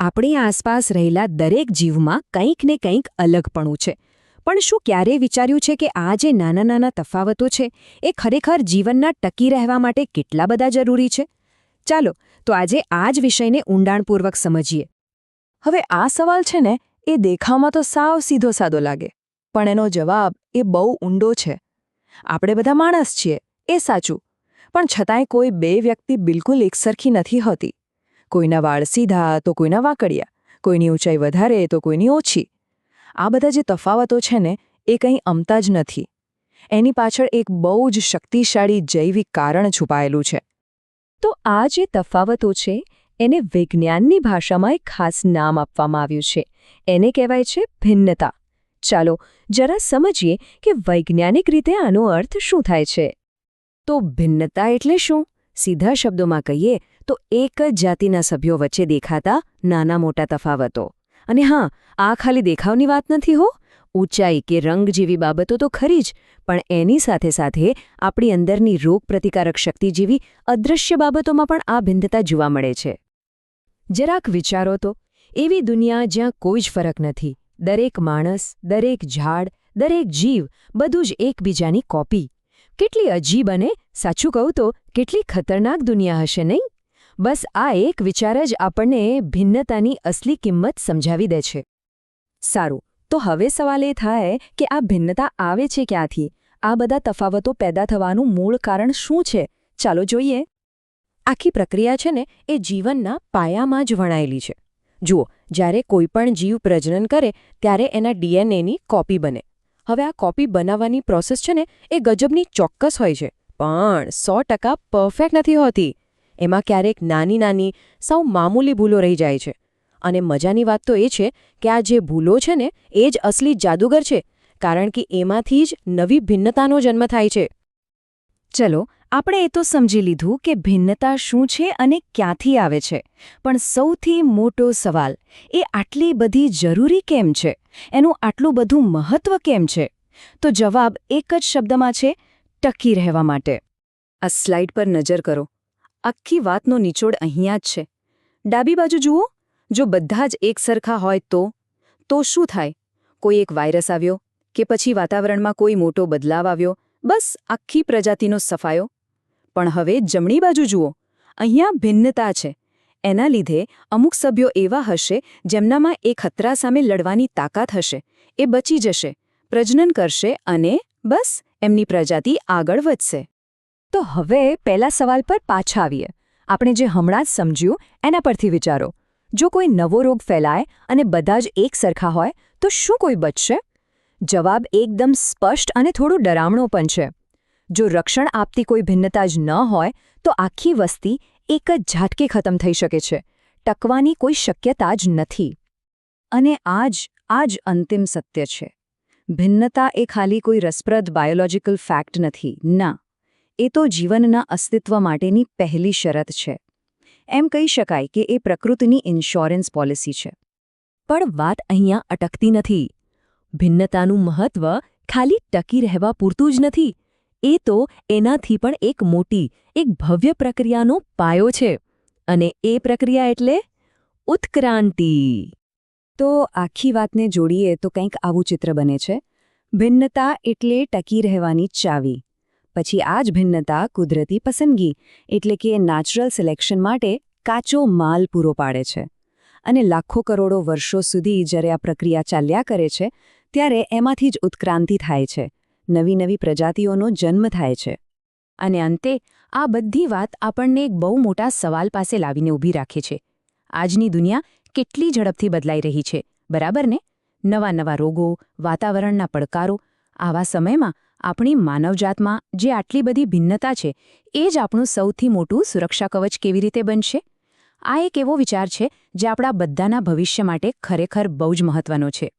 આપણી આસપાસ રહેલા દરેક જીવમાં કંઈક ને કંઈક અલગપણું છે. પણ શું ક્યારેય વિચાર્યું છે કે આ જે નાના નાના તફાવતો છે, એ ખરેખર જીવનના ટકી રહેવા માટે કેટલા બધા જરૂરી છે? ચાલો, તો આજે આ જ વિષયને ઊંડાણપૂર્વક સમજીએ. હવે આ સવાલ છે ને, એ દેખાવમાં તો સાવ સીધો સાદો લાગે, પણ એનો જવાબ એ બહુ ઊંડો છે. આપણે બધા માણસ છીએ, એ સાચું. પણ છતાંય કોઈ બે વ્યક્તિ બિલકુલ એકસરખી નથી હોતી. કોઈના વાળ સીધા તો કોઈના વાંકડિયા, કોઈની ઊંચાઈ વધારે તો કોઈની ઓછી. આ બધા જે તફાવતો છે ને, એ કંઈ અમતા જ નથી. એની પાછળ એક બહુ જ શક્તિશાળી જૈવિક કારણ છુપાયેલું છે. તો આ જે તફાવતો છે, એને વિજ્ઞાનની ભાષામાં એક ખાસ નામ આપવામાં આવ્યું છે. એને કહેવાય છે ભિન્નતા. ચાલો, જરા સમજીએ કે વૈજ્ઞાનિક રીતે આનો અર્થ શું થાય છે. તો ભિન્નતા એટલે શું? સીધા શબ્દોમાં કહીએ તો એક જ જાતિના સભ્યો વચ્ચે દેખાતા નાના મોટા તફાવતો. અને હા, આ ખાલી દેખાવની વાત નથી હો. ઊંચાઈ કે રંગ જેવી બાબતો તો ખરી જ, પણ એની સાથે સાથે આપણી અંદરની રોગપ્રતિકારક શક્તિ જેવી અદૃશ્ય બાબતોમાં પણ આ ભિન્નતા જોવા મળે છે. જરાક વિચારો તો, એવી દુનિયા જ્યાં કોઈ જ ફરક નથી. દરેક માણસ, દરેક ઝાડ, દરેક જીવ, બધું જ એકબીજાની કોપી. કેટલી અજીબ અને સાચું કહું તો, કેટલી ખતરનાક દુનિયા હશે નહીં? બસ આ એક વિચાર જ આપણને ભિન્નતાની અસલી કિંમત સમજાવી દે છે. સારું, તો હવે સવાલ એ થાય કે આ ભિન્નતા આવે છે ક્યાંથી? આ બધા તફાવતો પેદા થવાનું મૂળ કારણ શું છે? ચાલો જોઈએ. આખી પ્રક્રિયા છે ને, એ જીવનના પાયામાં જ વણાયેલી છે. જુઓ, જ્યારે કોઈપણ જીવ પ્રજનન કરે, ત્યારે એના ડીએનએની કોપી બને. હવે આ કોપી બનાવવાની પ્રોસેસ છે ને, એ ગજબની ચોક્કસ હોય છે. પણ સો ટકા પરફેક્ટ નથી હોતી. એમાં ક્યારેક નાની નાની, સૌ મામૂલી ભૂલો રહી જાય છે. અને મજાની વાત તો એ છે કે આ જે ભૂલો છે ને, એ જ અસલી જાદુગર છે, કારણ કે એમાંથી જ નવી ભિન્નતાનો જન્મ થાય છે. ચલો, આપણે એ તો સમજી લીધું કે ભિન્નતા શું છે અને ક્યાંથી આવે છે. પણ સૌથી મોટો સવાલ, એ આટલી બધી જરૂરી કેમ છે? એનું આટલું બધું મહત્વ કેમ છે? તો જવાબ એક જ શબ્દમાં છે, ટકી રહેવા માટે. આ સ્લાઇડ પર નજર કરો. આખી વાતનો નિચોડ અહીંયા જ છે. ડાબી બાજુ જુઓ, જો બધા જ એક સરખા હોય તો તો શું થાય? કોઈ એક વાયરસ આવ્યો કે પછી વાતાવરણમાં કોઈ મોટો બદલાવ આવ્યો, બસ આખી પ્રજાતિનો સફાયો. પણ હવે જમણી બાજુ જુઓ, અહીંયા ભિન્નતા છે. એના લીધે અમુક સભ્યો એવા હશે જેમનામાં એ ખતરા સામે લડવાની તાકાત હશે. એ બચી જશે, પ્રજનન કરશે અને બસ એમની પ્રજાતિ આગળ વધશે. તો હવે પહેલા સવાલ પર પાછા આવીએ. આપણે જે હમણાં જ સમજ્યું, એના પરથી વિચારો. જો કોઈ નવો રોગ ફેલાય અને બધા જ એક સરખા હોય, તો શું કોઈ બચશે? જવાબ એકદમ સ્પષ્ટ અને થોડું ડરામણો પણ છે. જો રક્ષણ આપતી કોઈ ભિન્નતા જ ન હોય, તો આખી વસ્તી એક જ ઝાટકે ખતમ થઈ શકે છે. ટકવાની કોઈ શક્યતા જ નથી. અને આજ આજ અંતિમ સત્ય છે. ભિન્નતા એ ખાલી કોઈ રસપ્રદ બાયોલોજિકલ ફેક્ટ નથી. ના. એ તો જીવનના અસ્તિત્વ માટેની પહેલી શરત છે. એમ કહી શકાય કે એ પ્રકૃતિની ઇન્સ્યોરન્સ પોલિસી છે. પણ વાત અહીંયા અટકતી નથી. ભિન્નતાનું મહત્વ ખાલી ટકી રહેવા પૂરતું જ નથી. એ તો એનાથી પણ એક મોટી, એક ભવ્ય પ્રક્રિયાનો પાયો છે. અને એ પ્રક્રિયા એટલે ઉત્ક્રાંતિ. તો આખી વાતને જોડીએ તો કંઈક આવું ચિત્ર બને છે. ભિન્નતા એટલે ટકી રહેવાની ચાવી. પછી આ જ ભિન્નતા કુદરતી પસંદગી, એટલે કે નેચરલ સિલેક્શન માટે કાચો માલ પૂરો પાડે છે. અને લાખો કરોડો વર્ષો સુધી જ્યારે આ પ્રક્રિયા ચાલ્યા કરે છે, ત્યારે એમાંથી જ ઉત્ક્રાંતિ થાય છે. નવી નવી પ્રજાતિઓનો જન્મ થાય છે. અને અંતે, આ બધી વાત આપણને એક બહુ મોટા સવાલ પાસે લાવીને ઊભી રાખે છે. આજની દુનિયા કેટલી ઝડપથી બદલાઈ રહી છે, બરાબર ને? નવા નવા રોગો, વાતાવરણના પડકારો, આવા સમયમાં આપણી માનવજાતમાં જે આટલી બધી ભિન્નતા છે, એ જ આપણું સૌથી મોટું સુરક્ષા કવચ કેવી રીતે બનશે? આ એક એવો વિચાર છે, જે આપણા બધાના ભવિષ્ય માટે ખરેખર બહુ જ મહત્વનો છે.